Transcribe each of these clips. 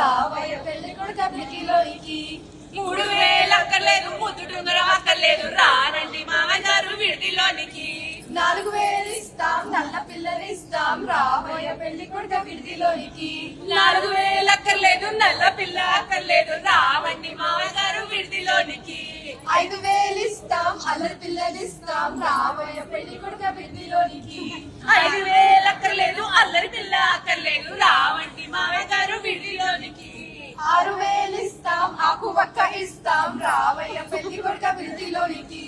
రావయ్య పెళ్ళి కొడుక పిటిలోనికి మూడు వేలు అక్కర్లేదు ముద్దుడుంగరం అక్కర్లేదు రానండి మామగారు విడిదిలోనికి. నాలుగు వేలు ఇస్తాం నల్ల పిల్లలు ఇస్తాం రావయ్య పెళ్ళి కొడుక విడిదిలోనికి. నాలుగు వేలు అక్కర్లేదు నల్ల పిల్ల అక్కర్లేదు రావండి మామగారు విడిదిలోనికి. ఐదు వేలు ఇస్తాం అల్లరి పిల్లలు ఇస్తాం రావయ్య పెళ్ళి కొడుక విడిదిలోనికి. ఐదు ఆరు వేలు ఇస్తాం ఆకు వక్క ఇస్తాం. రావయ్య పెళ్ళి కొడుక విడిదిలోనికి.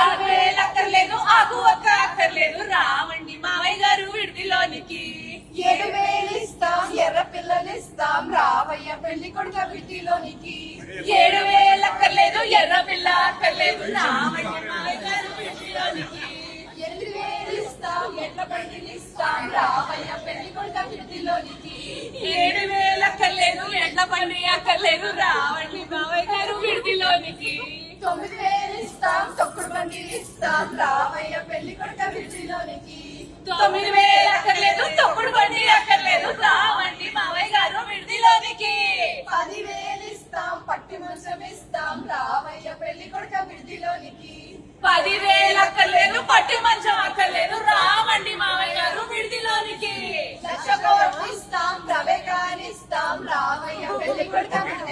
ఆరు వేలు అక్కర్లేదు ఆకు ఒక్క అక్కర్లేదు. రావండి మావయ్య గారు విడిదిలోనికి. ఏడు వేలు ఇస్తాం ఎర్ర పిల్లలు ఇస్తాం. రావయ్య పెళ్ళి కొడుక విడిదిలోనికి. ఏడు వేలు అక్కర్లేదు ఎర్ర పిల్ల అక్కర్లేదు. రావండి మావయ్య గారు విడిదిలోనికి. ఎనిమిది వేలు ఇస్తాం ఎట్ల బండిని ఇస్తాం. రావయ్య పెళ్ళి కొడుక విడిదిలోనికి. ఏడు అక్కర్లేదు రావండి మావయ్య గారు. విడిదిలోనికి. తొమ్మిది వేలు ఇస్తాం తొక్కుడు బండిని ఇస్తాం. రావయ్య పెళ్ళి కొడుక విడిదిలోనికి. తొమ్మిది వేలు అక్కర్లేదు తొక్కుడు బండి అక్కర్లేదు. రావండి మావయ్య గారు విడిదిలోనికి. పది వేలు ఇస్తాం పట్టి మంచం ఇస్తాం. రావయ్య పెళ్ళి కొడుక విడిదిలోనికి. పది వేలు అక్కర్లేదు పట్టి మంచం